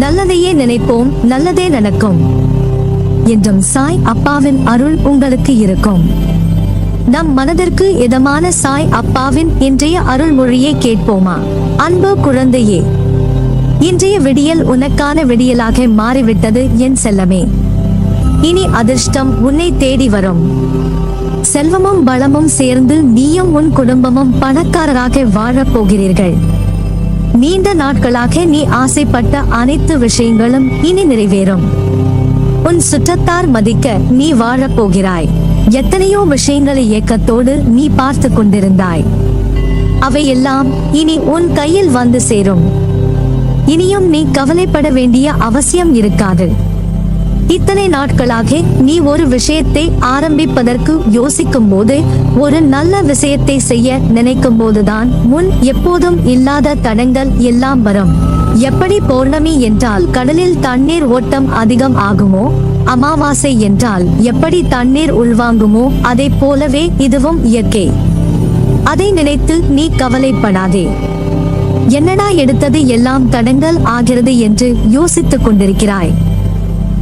நல்லதையே நினைப்போம் நல்லதே நடக்கும். என்றும் சாய் அப்பாவின் அருள் உங்களுக்கு இருக்கும். நம் மனதிற்கு இதமான சாய் அப்பாவின் இன்றைய அருள்மொழியை கேட்போமா? அன்பு குழந்தையே இன்றைய விடியல் உனக்கான விடியலாக மாறிவிட்டது என் செல்லமே. இனி அதிர்ஷ்டம் உன்னை தேடி வரும். செல்வமும் பலமும் சேர்ந்து நீயும் உன் குடும்பமும் பணக்காரராக வாழப் போகிறீர்கள். நீண்ட நாட்களாக நீ ஆசைப்பட்ட அனைத்து விஷயங்களும் இனி நிறைவேறும். உன் சுற்றத்தார் மதிக்க நீ வாழப் போகிறாய் எத்தனையோ விஷயங்களை இயக்கத்தோடு நீ பார்த்து கொண்டிருந்தாய். அவையெல்லாம் இனி உன் கையில் வந்து சேரும். இனியும் நீ கவலைப்பட வேண்டிய அவசியம் இருக்காது. இத்தனை நாட்களாக நீ ஒரு விஷயத்தை ஆரம்பிப்பதற்கு யோசிக்கும் போது ஒரு நல்ல விஷயத்தை செய்ய நினைக்கும் போதுதான் முன் எப்போதும் இல்லாத தடங்கள் எல்லாம் வரும். எப்படி பௌர்ணமி என்றால் கடலில் தண்ணீர் ஓட்டம் அதிகம் ஆகுமோ? அமாவாசை என்றால் எப்படி தண்ணீர் உள்வாங்குமோ? அதை போலவே இதுவும் இயற்கை. அதை நினைத்து நீ கவலைப்படாதே. என்னடா எடுத்தது எல்லாம் தடங்கள் ஆகிறது என்று யோசித்துக் கொண்டிருக்கிறாய்.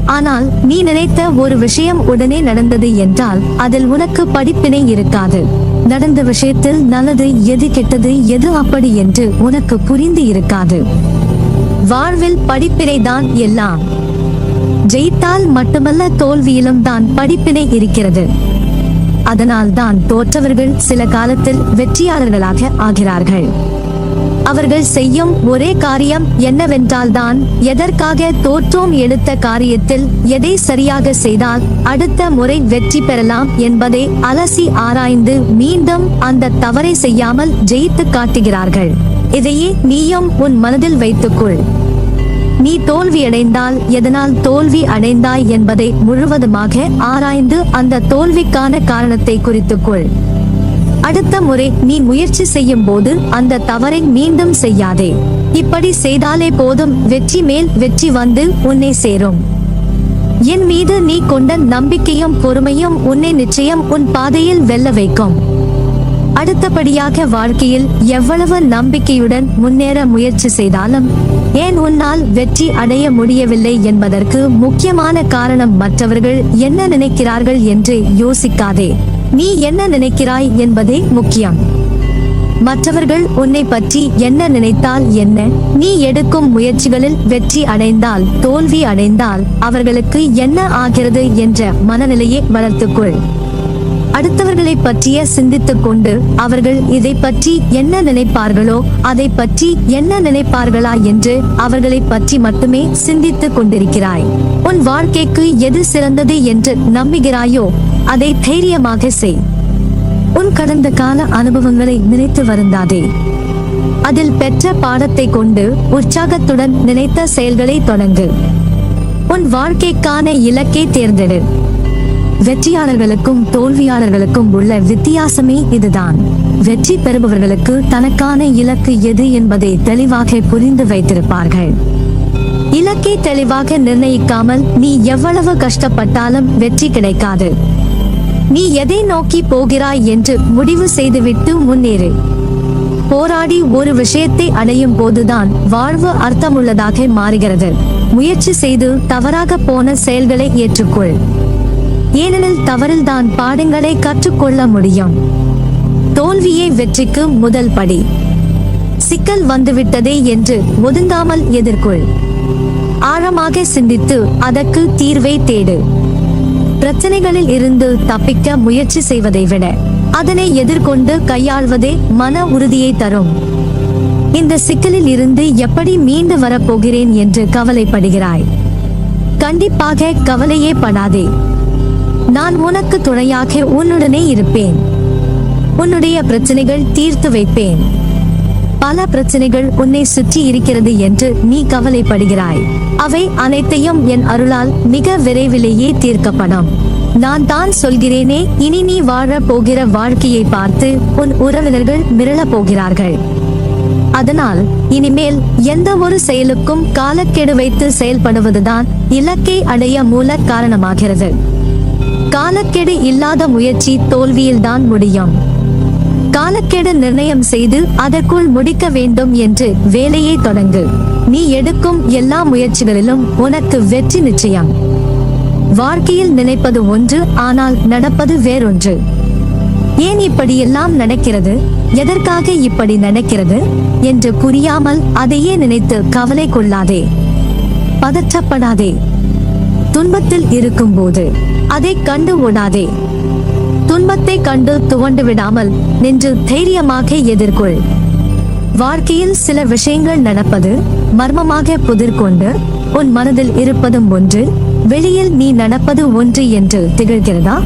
ஆனால் நீ நினைத்த ஒரு விஷயம் உடனே நடந்தது என்றால் அதில் உனக்கு படிப்பினை இருக்காது. நடந்த விஷயத்தில் நல்லது எது கெட்டது எது அப்படி என்று உனக்கு புரிந்து இருக்காது. வாழ்வில் படிப்பினை தான் எல்லாம். ஜெயித்தால் மட்டுமல்ல தோல்வியிலும் தான் படிப்பினை இருக்கிறது. அதனால் தான் தோற்றவர்கள் சில காலத்தில் வெற்றியாளர்களாக ஆகிறார்கள். அவர்கள் செய்யும் ஒரே காரியம் என்னவென்றால் தான் எதற்காக தோற்றோம் எடுத்த காரியத்தில் எதை சரியாக செய்தால் அடுத்த முறை வெற்றி பெறலாம் என்பதை அலசி ஆராய்ந்து மீண்டும் அந்த தவறை செய்யாமல் ஜெயித்து காட்டுகிறார்கள். இதையே நீயும் உன் மனதில் வைத்துக்கொள். நீ தோல்வியடைந்தால் எதனால் தோல்வி அடைந்தாய் என்பதை முழுவதுமாக ஆராய்ந்து அந்த தோல்விக்கான காரணத்தை குறித்துக்கொள். அடுத்த முறை நீ முயற்சி செய்யும் போது அந்த தவறை மீண்டும் செய்யாதே. இப்படி செய்தாலே போதும் வெற்றி மேல் வெற்றி வந்து உன்னை சேரும். என் மீது நீ கொண்ட நம்பிக்கையும் பொறுமையும் உன்னை நிச்சயம் உன் பாதையில் வெல்ல வைக்கும். அடுத்தபடியாக வாழ்க்கையில் எவ்வளவு நம்பிக்கையுடன் முன்னேற முயற்சி செய்தாலும் ஏன் உன்னால் வெற்றி அடைய முடியவில்லை என்பதற்கு முக்கியமான காரணம் மற்றவர்கள் என்ன நினைக்கிறார்கள் என்று யோசிக்காதே. நீ என்ன நினைக்கிறாய் என்பதே முக்கியம். மற்றவர்கள் உன்னை பற்றி என்ன நினைத்தால் என்ன? நீ எடுக்கும் முயற்சிகளில் வெற்றி அடைந்தால் தோல்வி அடைந்தால் அவர்களுக்கு என்ன ஆகிறது என்ற மனநிலையை வளர்த்துக்கொள். அடுத்தவர்களை பற்றிய சிந்தித்துக் கொண்டு அவர்கள் இதை பற்றி என்ன நினைப்பார்களோ அதை பற்றி என்ன நினைப்பார்களா என்று அவர்களை பற்றி மட்டுமே சிந்தித்துக் கொண்டிருக்கிறாய். உன் வாழ்க்கைக்கு எது சிறந்தது என்று நம்புகிறாயோ அதை தைரியமாக செய். உன் கடந்த கால அனுபவங்களை நினைத்து வருந்தாதே. அதில் பெற்ற பாடத்தை கொண்டு உற்சாகத்துடன் நினைத்த செயல்களை தொடங்கு. உன் வாழ்க்கைக்கான இலக்கை தேர்ந்தெடு. வெற்றியாளர்களுக்கும் தோல்வியாளர்களுக்கும் உள்ள வித்தியாசமே இதுதான். வெற்றி பெறுபவர்களுக்கு தனக்கான இலக்கு எது என்பதை தெளிவாக புரிந்து வைத்திருப்பார்கள். இலக்கை தெளிவாக நிர்ணயிக்காமல் நீ எவ்வளவு கஷ்டப்பட்டாலும் வெற்றி கிடைக்காது. நீ எதை நோக்கி போகிறாய் என்று முடிவு செய்துவிட்டு முன்னேறு. போராடி ஒரு விஷயத்தை அடையும் போதுதான் வாழ்வு அர்த்தமுள்ளதாக மாறுகிறது. முயற்சி செய்து தவறாக போன செயல்களை ஏற்றுக்கொள். ஏனெனில் தவறில்தான் பாடங்களை கற்றுக்கொள்ள முடியும். தோல்வியே வெற்றிக்கு முதல் படி. சிக்கல் வந்துவிட்டதே என்று ஒதுங்காமல் எதிர்கொள். ஆழமாக சிந்தித்து அதற்கு தீர்வை தேடு. பிரச்சனைகளில் இருந்து தப்பிக்க முயற்சி செய்வதை விட அதனை எதிர்கொண்டு கையாள்வதே மன உறுதியை தரும். இந்த சிக்கலில் இருந்து எப்படி மீண்டு வரப்போகிறேன் என்று கவலைப்படுகிறாய். கண்டிப்பாக கவலையே படாதே. நான் உனக்கு துணையாக உன்னுடனே இருப்பேன். உன்னுடைய பிரச்சனைகள் தீர்த்து வைப்பேன். பல பிரச்சனைகள் உன்னை சுற்றி இருக்கிறது என்று நீ கவலைப்படுகிறாய். அவை அனைத்தையும் என் அருளால் மிக விரைவிலேயே தீர்க்கப்படும். நான் தான் சொல்கிறேனே இனி நீ வாழ போகிற வாழ்க்கையை பார்த்து உன் உறவினர்கள் மிரளப் போகிறார்கள். அதனால் இனிமேல் எந்த ஒரு செயலுக்கும் காலக்கெடு வைத்து செயல்படுவதுதான் இலக்கை அடைய மூல காரணமாகிறது. காலக்கெடு இல்லாத முயற்சி தோல்வியில்தான் முடியும். காலக்கெடு நிர்ணயம் செய்து அதற்குள் முடிக்க வேண்டும் என்று வேலையை தொடங்கு. நீ எடுக்கும் எல்லா முயற்சிகளிலும் உனக்கு வெற்றி நிச்சயம். வாழ்க்கையில் நினைப்பது ஒன்று ஆனால் நடப்பது வேறொன்று. ஏன் இப்படியெல்லாம் நடக்கிறது? எதற்காக இப்படி நடக்கிறது? என்று புரியாமல் அதையே நினைத்து கவலை கொள்ளாதே. பதற்றப்படாதே. துன்பத்தில் இருக்கும்போது அதை கண்டு ஓடாதே. துன்பத்தை கண்டு துவண்டு விடாமல் நின்று தைரியமாக எதிர்கொள். வாழ்க்கையில் சில விஷயங்கள் நடப்பது மர்மமாக புதிர்கொண்டு உன் மனதில் இருப்பதும் ஒன்று வெளியில் நீ நடப்பது ஒன்று என்று திகழ்கிறதா?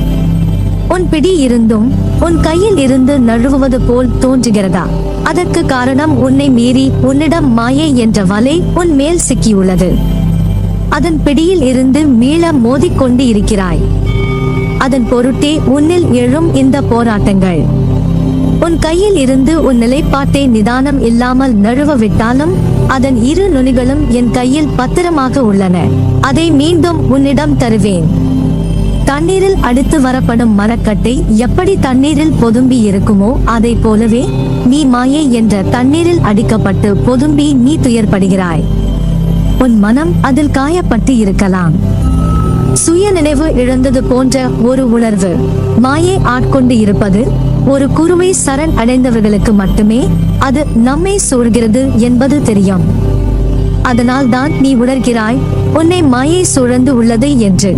உன் பிடி இருந்தும் உன் கையில் இருந்து நழுவுவது போல் தோன்றுகிறதா? அதற்கு காரணம் உன்னை மீறி உன்னிடம் மாயை என்ற வலை உன் மேல் சிக்கியுள்ளது. அதன் பிடியில் இருந்து மீள மோதிக்கொண்டு இருக்கிறாய். அதன் பொருட்டே உன்னில் எழும் இந்த போராட்டங்கள். உன் கையில் இருந்து உன் நிலைப்பாட்டை நிதானம் இல்லாமல் நழுவ விட்டாலும் அதன் இரு நுனிகளும் என் கையில் பத்திரமாக உள்ளன. அதை மீண்டும் உன்னிடம் தருவேன். தண்ணீரில் அடித்து வரப்படும் மரக்கட்டை எப்படி தண்ணீரில் பொதும்பி இருக்குமோ அதை போலவே நீ மாயை என்ற தண்ணீரில் அடிக்கப்பட்டு பொதும்பி நீ துயர்படுகிறாய். உன் மனம் அதில் காயப்பட்டு இருக்கலாம். சுய நினைவு இழந்தது போன்ற ஒரு உணர்வு. மாயை ஆட்கொண்டு இருப்பது ஒரு குருவை சரண் அடைந்தவர்களுக்கு மட்டுமே அது நம்மை சூழ்கிறது என்பது தெரியும். அதனால் தான் நீ உணர்கிறாய் உன்னை மாயை சூழ்ந்து உள்ளது என்று.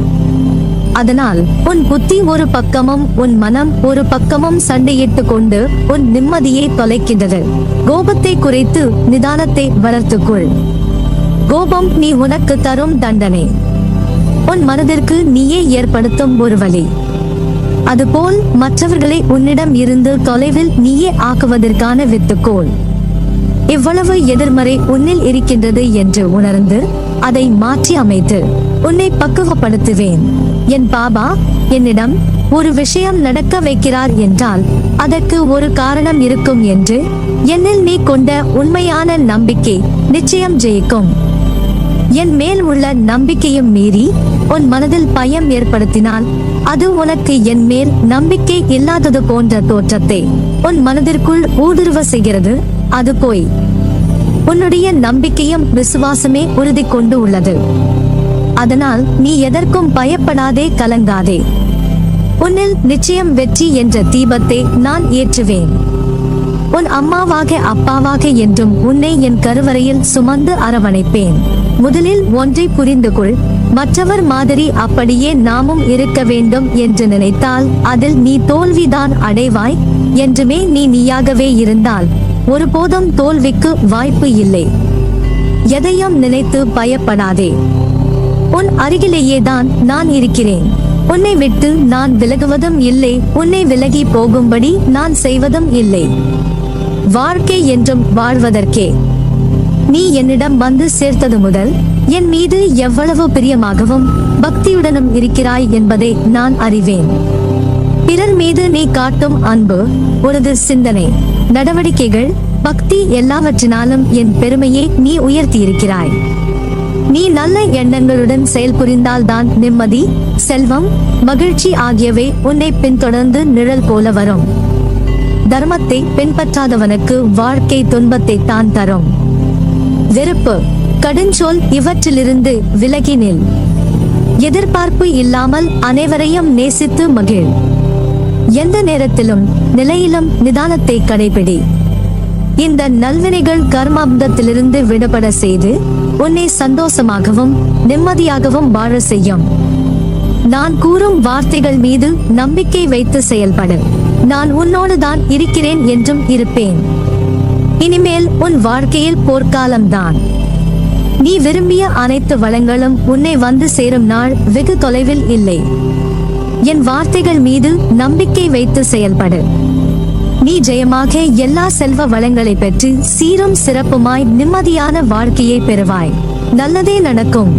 அதனால் உன் புத்தி ஒரு பக்கமும் உன் மனம் ஒரு பக்கமும் சண்டையிட்டு கொண்டு உன் நிம்மதியை தொலைக்கின்றது. கோபத்தை குறைத்து நிதானத்தை வளர்த்துக்கொள் கோபம் நீ உனக்கு தரும் தண்டனை. உன் மனதிற்கு நீயே ஏற்படுத்தும் ஒரு வழி. அதுபோல் மற்றவர்களை உன்னிடம் இருந்து தொலைவில் நீயே ஆக்குவதற்கான வித்துக்கோள். இவ்வளவு எதிர்மறை உன்னில் இருக்கின்றது என்று உணர்ந்து அதை மாற்றி அமைத்து உன்னை பக்குவப்படுத்துவேன். என் பாபா என்னிடம் ஒரு விஷயம் நடக்க வைக்கிறார் என்றால் அதற்கு ஒரு காரணம் இருக்கும் என்று என்னில் நீ கொண்ட உண்மையான நம்பிக்கை நிச்சயம் ஜெயிக்கும். என் மேல் உள்ள நம்பிக்கையும் மீறி உன் மனதில் பயம் ஏற்படுத்தினால் அது உனக்கு என் மேல் நம்பிக்கை இல்லாதது போன்ற தோற்றத்தை உன் மனதிற்குள் ஊடுருவ செய்கிறது. அது போய் உன்னுடைய நம்பிக்கையும் விசுவாசமே உறுதி கொண்டு உள்ளது. அதனால் நீ எதற்கும் பயப்படாதே கலங்காதே. உன்னில் நிச்சயம் வெற்றி என்ற தீபத்தை நான் ஏற்றுவேன். உன் அம்மாவாக அப்பாவாக என்றும் உன்னை என் கருவறையில் சுமந்து அரவணைப்பேன். முதலில் ஒன்றை புரிந்து கொள் மற்றவர் மாதிரி அப்படியே நாமும் இருக்க வேண்டும் என்று நினைத்தால் அதில் நீ தோல்விதான் அடைவாய் என்றுமே நீ நீயாகவே இருந்தால். ஒருபோதும் தோல்விக்கு வாய்ப்பு இல்லை. எதையும் நினைத்து பயப்படாதே. உன் அருகிலேயே தான் நான் இருக்கிறேன். உன்னை விட்டு நான் விலகுவதும் இல்லை. உன்னை விலகி போகும்படி நான் செய்வதும் இல்லை. வாழ்க்கை என்றும் வாழ்வதற்கே. நீ என்னிடம் வந்து சேர்த்தது முதல் என் மீது எவ்வளவு பிரியமாகவும் பக்தியுடனும் இருக்கிறாய் என்பதை நான் அறிவேன். பிறர் மீது நீ காட்டும் அன்பு உனது சிந்தனை நடவடிக்கைகள் பக்தி எல்லாவற்றினாலும் என் பெருமையை நீ உயர்த்தியிருக்கிறாய். நீ நல்ல எண்ணங்களுடன் செயல்புரிந்தால்தான் நிம்மதி செல்வம் மகிழ்ச்சி ஆகியவை உன்னை பின்தொடர்ந்து நிழல் போல வரும். தர்மத்தை பின்பற்றாதவனுக்கு வாழ்க்கை துன்பத்தை தான் தரும். வெறுப்பு. கடுஞ்சொல் இவற்றிலிருந்து விலகி நில். எதிர்பார்ப்பு இல்லாமல் அனைவரையும் நேசித்து மகிழ். எந்த நேரத்திலும் நிலையிலும் நிதானத்தை கடைபிடி. இந்த நல்வினைகள் கர்மாபந்தத்திலிருந்து விடுபட செய்து உன்னை சந்தோஷமாகவும் நிம்மதியாகவும் வாழ செய்யும். நான் கூறும் வார்த்தைகள் மீது நம்பிக்கை வைத்து செயல்படு. நான் உன்னோடு தான் இருக்கிறேன் என்றும் இருப்பேன். இனிமேல் உன் வாழ்க்கையில் போர்க்காலம்தான். நீ விரும்பிய அனைத்து வளங்களும் உன்னை வந்து சேரும் நாள் வெகு தொலைவில் இல்லை. என் வார்த்தைகள் மீது நம்பிக்கை வைத்து செயல்படு. நீ ஜெயமாக எல்லா செல்வ வளங்களை பெற்று சீரும் சிறப்புமாய் நிம்மதியான வாழ்க்கையை பெறுவாய். நல்லதே நடக்கும்.